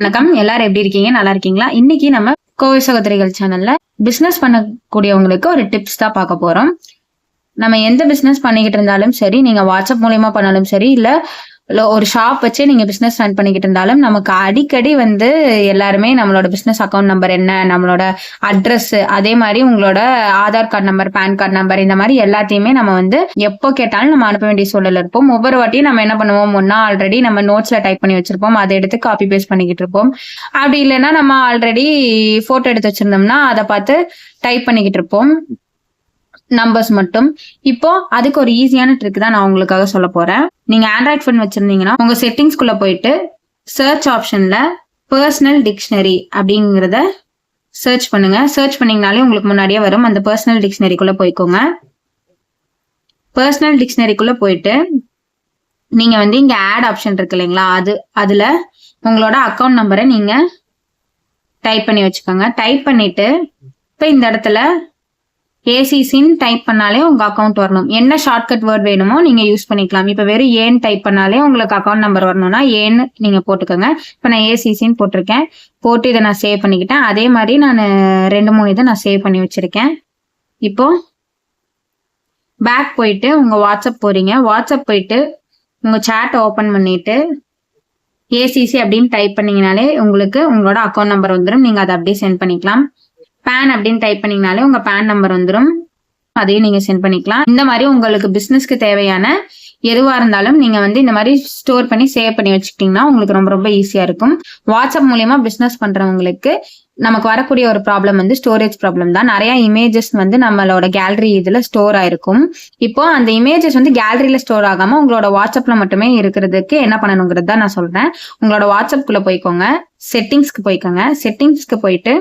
வணக்கம். எல்லாரும் எப்படி இருக்கீங்க? நல்லா இருக்கீங்களா? இன்னைக்கு நம்ம கோவை சகோதரிகள் சேனல்ல பிசினஸ் பண்ணக்கூடியவங்களுக்கு ஒரு டிப்ஸ் தான் பார்க்க போறோம். நம்ம எந்த பிசினஸ் பண்ணிக்கிட்டு இருந்தாலும் சரி நீங்க வாட்ஸ்அப் மூலியமா பண்ணாலும் சரி இல்ல இல்ல ஒரு ஷாப் வச்சு நீங்க பிசினஸ் ரன் பண்ணிக்கிட்டு இருந்தாலும் நமக்கு அடிக்கடி வந்து எல்லாருமே நம்மளோட பிசினஸ் அக்கௌண்ட் நம்பர் என்ன நம்மளோட அட்ரஸ் அதே மாதிரி உங்களோட Aadhaar card number PAN card number இந்த மாதிரி எல்லாத்தையுமே நம்ம வந்து எப்போ கேட்டாலும் நம்ம அனுப்ப வேண்டிய சூழல் இருப்போம். ஒவ்வொரு வாட்டியும் நம்ம என்ன பண்ணுவோம்? ஒன்னா ஆல்ரெடி நம்ம நோட்ஸ்ல டைப் பண்ணி வச்சிருப்போம். அதை எடுத்து காப்பி பேஸ்ட் பண்ணிக்கிட்டு இருப்போம். அப்படி இல்லைன்னா நம்ம ஆல்ரெடி போட்டோ எடுத்து வச்சிருந்தோம்னா அதை பார்த்து டைப் பண்ணிக்கிட்டு இருப்போம். நம்பர்ஸ் மட்டும். இப்போ அதுக்கு ஒரு ஈஸியான ட்ரிக் தான் நான் உங்களுக்காக சொல்ல போறேன். நீங்க ஆண்ட்ராய்ட் ஃபோன் வச்சிருந்தீங்கன்னா உங்க செட்டிங்ஸ்குள்ள போயிட்டு சர்ச் ஆப்ஷன்ல பர்சனல் டிக்ஷனரி அப்படிங்கிறத சர்ச் பண்ணுங்க. சர்ச் பண்ணீங்கனாலே உங்களுக்கு முன்னாடியே வரும். அந்த பர்சனல் டிக்ஷனரிக்குள்ள போய்க்கோங்க. பர்சனல் டிக்ஷனரிக்குள்ள போயிட்டு நீங்க வந்து இங்க ஆட் ஆப்ஷன் இருக்கு இல்லைங்களா? அது அதுல உங்களோட அக்கௌண்ட் நம்பரை நீங்க டைப் பண்ணி வச்சுக்கோங்க. டைப் பண்ணிட்டு இப்போ இந்த இடத்துல ஏசிசின்னு டைப் பண்ணாலே உங்க அக்கௌண்ட் வரணும். என்ன ஷார்ட்கட் வேர்ட் வேணுமோ நீங்க யூஸ் பண்ணிக்கலாம். இப்போ வெறும் ஏன் டைப் பண்ணாலே உங்களுக்கு அக்கௌண்ட் நம்பர் வரணும்னா ஏன்னு நீங்க போட்டுக்கோங்க. இப்போ நான் ஏசிசின்னு போட்டிருக்கேன். போட்டு இதை நான் சேவ் பண்ணிக்கிட்டேன். அதே மாதிரி நான் ரெண்டு மூணு இதை நான் சேவ் பண்ணி வச்சிருக்கேன். இப்போ பேக் போயிட்டு உங்க வாட்ஸ்அப் போறீங்க. வாட்ஸ்அப் போயிட்டு உங்க சேட் ஓபன் பண்ணிட்டு ஏசிசி அப்படின்னு டைப் பண்ணீங்கனாலே உங்களுக்கு உங்களோட அக்கௌண்ட் நம்பர் வந்துடும் நீங்க அதை அப்படியே சென்ட் பண்ணிக்கலாம். பேன் அப்படின்னு டைப் பண்ணிங்கனாலே உங்க பேன் நம்பர் வந்துடும் அதையும் நீங்க சென்ட் பண்ணிக்கலாம். இந்த மாதிரி உங்களுக்கு பிசினஸ்க்கு தேவையான எதுவா இருந்தாலும் நீங்க வந்து இந்த மாதிரி ஸ்டோர் பண்ணி சேவ் பண்ணி வச்சுக்கிட்டீங்கன்னா உங்களுக்கு ரொம்ப ரொம்ப ஈஸியா இருக்கும். வாட்ஸ்அப் மூலியமா பிசினஸ் பண்றவங்களுக்கு நமக்கு வரக்கூடிய ஒரு ப்ராப்ளம் வந்து ஸ்டோரேஜ் ப்ராப்ளம் தான். நிறைய இமேஜஸ் வந்து நம்மளோட கேலரி இதுல ஸ்டோர் ஆயிருக்கும். இப்போ அந்த இமேஜஸ் வந்து கேலரியில ஸ்டோர் ஆகாம உங்களோட வாட்ஸ்அப்ல மட்டுமே இருக்கிறதுக்கு என்ன பண்ணணுங்கிறது தான் நான் சொல்றேன். உங்களோட வாட்ஸ்அப்குள்ள போய்க்கோங்க. செட்டிங்ஸ்க்கு போய்க்கோங்க. செட்டிங்ஸ்க்கு போயிட்டு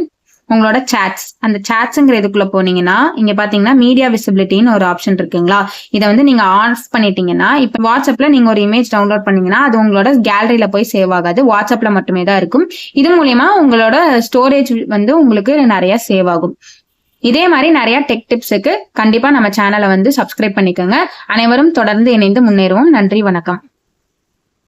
உங்களோட சேட்ஸ் அந்த சேட்ஸுங்கிற இதுக்குள்ள போனீங்கன்னா இங்க பாத்தீங்கன்னா மீடியா விசிபிலிட்டின்னு ஒரு ஆப்ஷன் இருக்குங்களா? இதை வந்து நீங்க ஆஃப் பண்ணிட்டீங்கன்னா இப்போ வாட்ஸ்அப்ல நீங்க ஒரு இமேஜ் டவுன்லோட் பண்ணீங்கன்னா அது உங்களோட கேலரியில போய் சேவ் ஆகாது. வாட்ஸ்அப்ல மட்டுமே தான் இருக்கும். இது மூலியமா உங்களோட ஸ்டோரேஜ் வந்து உங்களுக்கு நிறைய சேவ் ஆகும். இதே மாதிரி நிறைய டெக் டிப்ஸுக்கு கண்டிப்பா நம்ம சேனலை வந்து சப்ஸ்கிரைப் பண்ணிக்கோங்க. அனைவரும் தொடர்ந்து இணைந்து முன்னேறுவோம். நன்றி வணக்கம்.